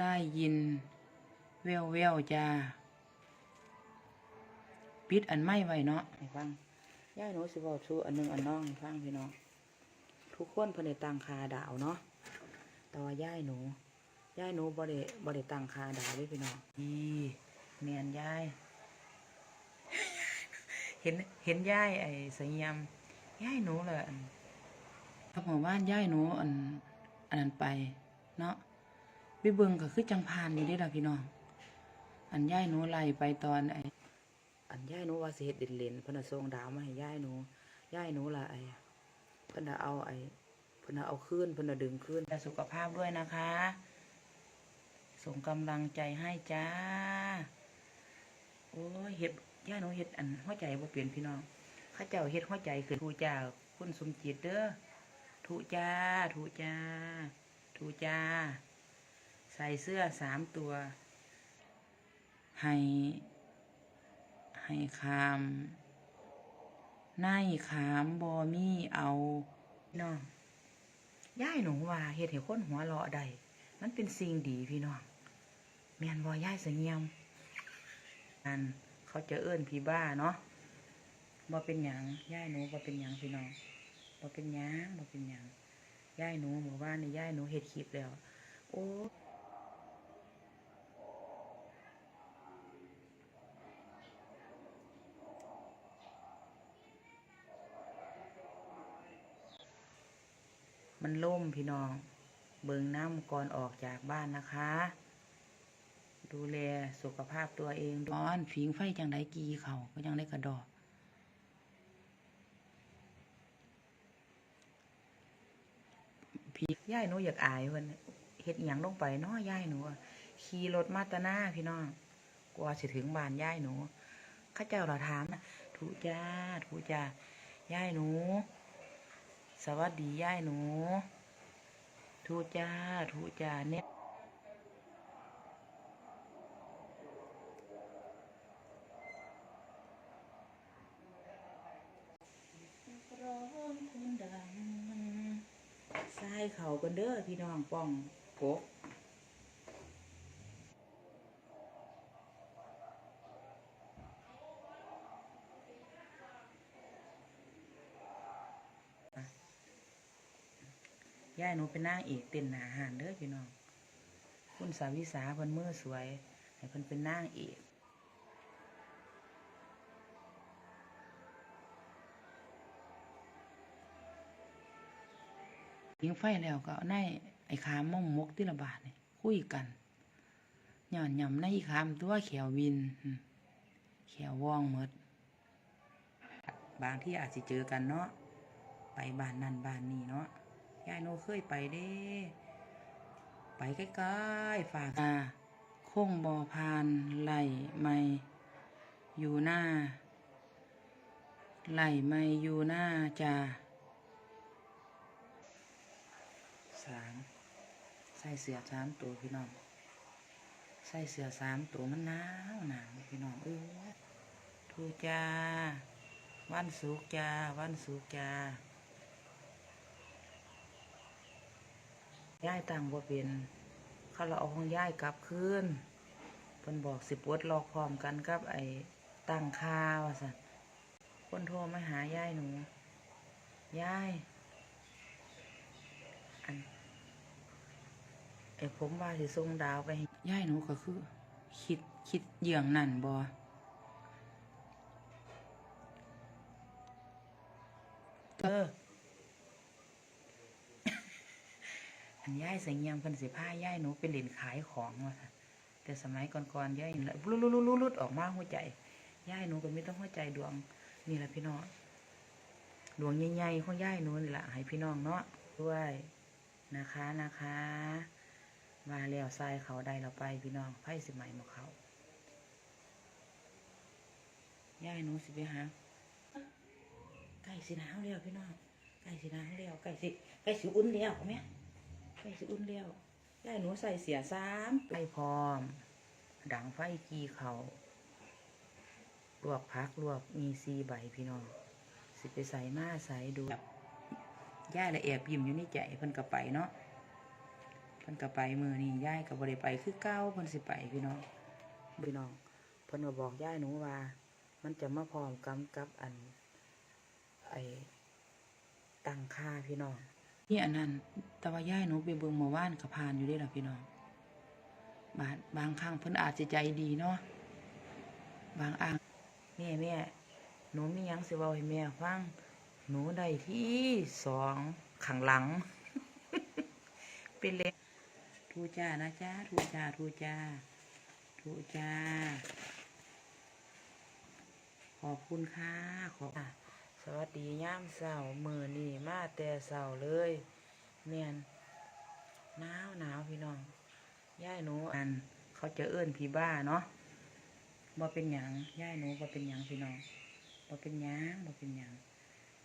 ได้ยิน แววแววๆจ้าปิดอันไม่ไว้เนาะให้ฟังย่ายหนูสิบอกชูอันหนึงอันน้องให้ฟังพี่น้องทุกคนเพิ่นได้ตั้งคาดาวเนาะแต่ว่าย่ายหนูย่ายหนูบ่ได้บ่ได้ตั้งคาดาวเลยพี่น้องอีเมียนย่ายเห็นเห็นย่ายไอ้สยามย่ายหนูเลยอันครับหมู่บ้านย่ายหนูอันอันนั้นไปเนาะ ไปเบิ่งก็คือจังพานอยู่เด้ล่ะพี่น้อง อันย่ายหนูไล่ไปตอนไออันย่ายหนูว่าสิเฮ็ดด่นเลนเพิ่นน่ะส่งดาวมาให้ย่ายหนูย่ายหนูล่ะไอ้เพิ่นน่ะเอาไอ้เพิ่นน่ะเอาคืนเพิ่นน่ะดึงคืนแต่สุขภาพด้วยนะคะ ส่งกำลังใจให้จ้า โอ้ยเฮ็ดย่าหนูเฮ็ดอันหัวใจบ่เปลี่ยนพี่น้องข้าเจ้าเฮ็ดหัวใจขึ้นทูจ้าคุณสมจิตเด้อทูจ้าทูจ้าทูจ้า ใส่เสื้อสามตัว ให้ให้ขามในขามบอมี่เอาพี่น้องย่ายหนูว่าเฮ็ดให้คนหัวเราะได้มันเป็นสิ่งดีพี่น้องแม่นบ่ย่ายเสงี่ยมอันเขาจะเอื้นพี่บ้าเนาะบ่เป็นหยังย่ายหนูบ่เป็นหยังพี่น้องบ่เป็นหยังบ่เป็นหยังย่ายหนูหมู่บ้านนี่ย่ายหนูเฮ็ดคลิปแล้ว โอ้ มันล่มพี่น้อง เบิ่งน้ำก่อนออกจากบ้านนะคะ ดูแลสุขภาพตัวเองร้อนผิงไฟจังไดกีเขาก็ยังได้กระดอกพี่ย่ายหนูอยากอายเพิ่นเฮ็ดหยังลงไปเนาะย่ายหนูขี่รถมาตาหน้าพี่น้องกว่าสิถึงบ้านย่ายหนูข้าเจ้าเราถามนะถูจ้าถูจ้าย่ายหนู สวัสดีย่ายหนู ทูจ้า ทูจ้าเนี่ยร้องคุณดังใส่เขากันเด้อพี่น้องป้องกบ ย่ายหนูเป็นนางเอกเต้นหนาหานเด้อพี่น้อง คุณสาวิสาเพิ่นมือสวย ให้เพิ่นเป็นนางเอกยิงไฟแล้วก็ในไอ้ขามม่อมมกที่ละบาทนี่คุยกันย่อนย่ำในอีขามตัวเขียววินเขียวว่องหมดบางที่อาจจะเจอกันเนาะไปบ้านนั่นบ้านนี่เนาะ ยายโนเคยไปเด้ ไปใกล้ๆฝากอาคงบอพานไหลไม่ อยู่หน้า ไหลไม่อยู่หน้าจ่าสามใส่เสือสามตัวพี่น้อง ใส่เสือสามตัวมันหนาวหนาวพี่น้องเออทูจ้าวันสุกร์จ้าวันสุกร์จ้า ย่ายต่างบ่เป็นเขาเราเอาของย่ายกลับคืนเพิ่นบอกสิปวดลอพร้อมกันกับไอ้ตั้งคาว่าสันคนโทรมาหาย่ายหนูย่ายอันไอ้ผมว่าสิส่งดาวไปย่ายหนูก็คือ คิดคิดเหยื่องนั่นบอเออ อัน ย่ายใส่เงียมเพิ่นสิผ้าย่ายหนูเป็นเหรียญขายของว่ะแต่สมัยก่อนๆย่ายละลุลุลุลุลุดออกมาหัวใจย่ายหนูก็ไม่ต้องหัวใจดวงนี่แหละพี่น้องดวงใหญ่ๆของย่ายหนูนี่แหละให้พี่น้องเนาะด้วยนะคะนะคะมาแล้วทรายเขาได้เราไปพี่น้องไพ่สิใหม่มาเขาย่ายหนูสิไปหาไก่สิหนาวแล้วพี่น้องไก่สิหนาวแล้วไก่สิไก่สิอุ่นแล้วแม่ ไก่สิอุ่นแล้วย่ายหนูใส่เสียสามไปพร้อม ดังไฟกีเขาลวกพักลวกมีซีใบพี่น้อง สิไปใส่มาใส่ดูย่าละแอบยิ้มอยู่ในใจเพิ่นก็ไปเนาะเพิ่นก็ไปมือนี่ยายก็บ่ได้ไปคือเก่าเพิ่นสิไปพี่น้องพี่น้องเพิ่นก็บอกยายหนูว่า มันจะมาพร้อมกับกับอัน ไอ้ตังค่าพี่น้อง นี่อันนั้น แต่ว่ายายหนูไปเบิ่งเมื่อวานก็ผ่านอยู่เด้ล่ะพี่น้องบางบางครั้งเพิ่นอาจจะใจดีเนาะ บางอ่างแม่แม่หนูมียังสิเว้าให้แม่ฟัง หนูได้ที่สองข้างหลัง เป็นเล็กทูจ้านะจ้าทูจ้าทูจ้าทูจ้า ขอบคุณค่ะ ขอบอะ วัสดีย่ามเสามือนี่มาแต่เสาเลยเมียนหนาวหนาวพี่น้องย่ายหนูอัน เขาจะเอื้อนพี่บ้าเนาะบ่เป็นหยังย่ายหนูบ่เป็นหยังพี่น้องบ่เป็นหยังบ่เป็นหยัง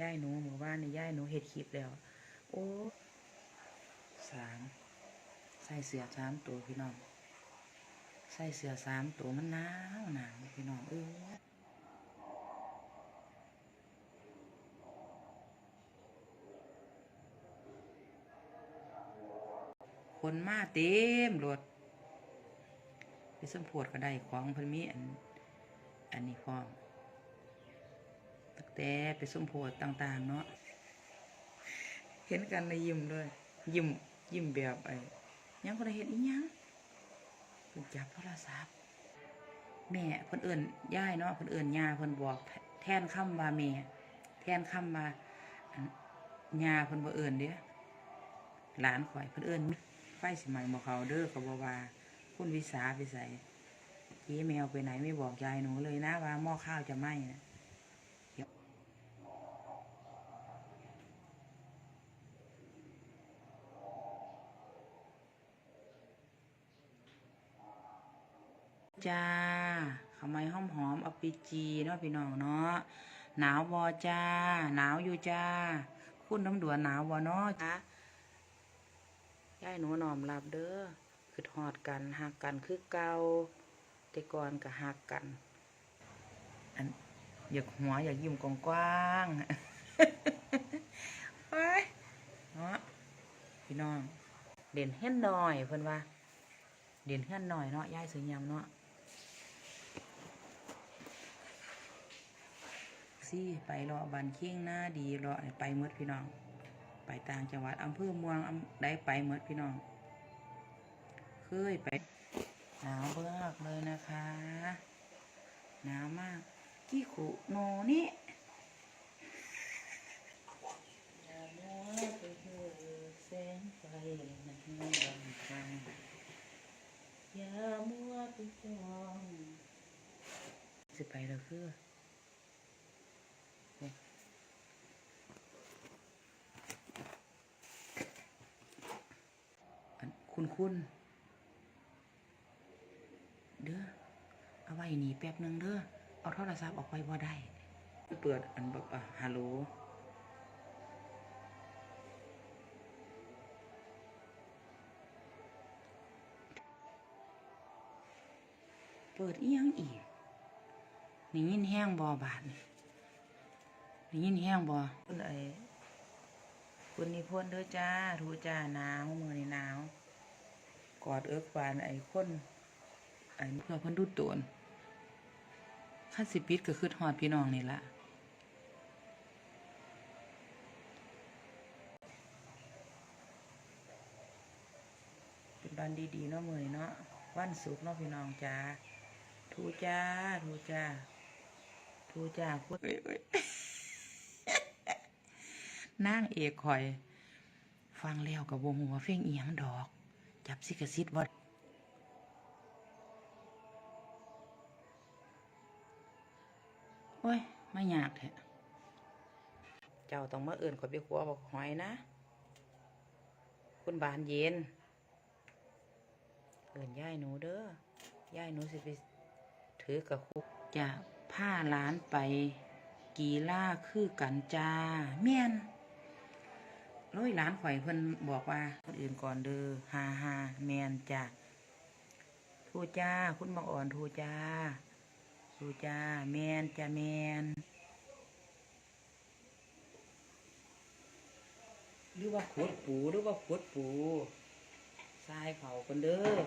ย่ายหนูหมู่บ้านนี่ย่ายหนูเฮ็ดคลิปแล้ว โอ้สามใส่เสื้อสามตัวพี่น้องใส่เสื้อสามตัวมันหนาวหนาวพี่น้องเออ คนมาเต็มรถไปสมโพดก็ได้ของพิ่นมีอัน อันนี้พร้อมตั้งแต่ไปสมโพดต่าง ๆ เนาะเห็นกันในยิ้มด้วย ยิ้มยิ้มแบบไอ้ยังคนเห็นอีหยังเพิ่นจับโทรศัพท์แม่เพิ่นเอิ่นย่ายเนาะเพิ่นเอิ่นยาเพิ่นบอกแทนคำว่าแม่แทนคำว่ายาเพิ่นบ่เอิ่นเด้อหลานข่อยเพิ่นเอิ้น ฟสิใหม่บ่เขาเด้อก็บ่ว่าคุณวิสาไปใส่เจ๊แมวไปไหนไม่บอกยายหนูเลยนะว่าหม้อข้าวจะไหม้นะจ้าขาวไม้หอมหอมอปีจีเนาะพี่น้องเนาะหนาวบอจ้า หนาวอยู่จ้าคุณน้ำด่วนหนาวบอเนาะจ้า ยายหนูนอมรับเด้อคือหอดกันหักกันคือเกาแต่ก่อนก็หักกัน อันอยากหัวอยากยิ้มกว้างๆไปเนาะพี่น้อง เด่นเฮ็ดหน่อยเพิ่นว่า เด่นเฮ็ดหน่อยเนาะยายสวยยำเนาะซี่ไปรอบันเคียงหน้าดีรอไปหมดพี่น้อง ไปต่างจังหวัดอำเภอเมืองอำได้ไปหมดพี่น้อง เคยไปหนาวเบิกเลยนะคะ หนาวมากกี่ขุโนนี่อย่ามัวไปเหือแสงไฟนั้นรำคาญอย่ามัวไปจ้องสิไปแล้วคือ อัน คุณคุณเด้อเอาไว้นี่แป๊บหนึงเด้อเอาโทรศัพท์ออกไปบ่ได้เปิดอันแบบอะฮัลโหลเปิดอีหยังอีกนี่ยินแห้งบ่บาทนี่นี่ยินแห้งบ่คุณไอคุณนิพนธ์เด้อจ้าทูจ้าหนาวมือนี่หนาว กอดเอิกบานไอ้คนไอ้เพื่อเพิ่นดูดโตนขั้นสิปิดก็คือหอดพี่น้องนี่ละเป็นวันดีๆเนาะมือเนาะวันศุกเนาะพี่น้องจ้าทูจ้าทูจ้าทูจ้าพูดเอ้ยเอ้ยนางเอกคอย ฟังแล้วกับวงหัวเพลงเอียงดอก จับสิกระซิดวัดโอ้ยไม่ยากแท้เจ้าต้องมาเอื่นขอยไปขัวบอกหอยนะ คุณบานเย็น เอื่นย่ายหนูเด้อย่ายหนูสิไปถือกับคุกจะผ้าหล้านไป กีล่าคือกันจ้าเมียน ร้อยล้านข่อยเพิ่นบอกว่าคนอื่นก่อนเด้อฮาฮาแมนจ้าทูจ้า คุณบังอ่อนทูจ้าทูจ้า แมนจ้าแมนหรือว่าขวดปูหรือว่าขวดปูทรายเผาคนเด้อ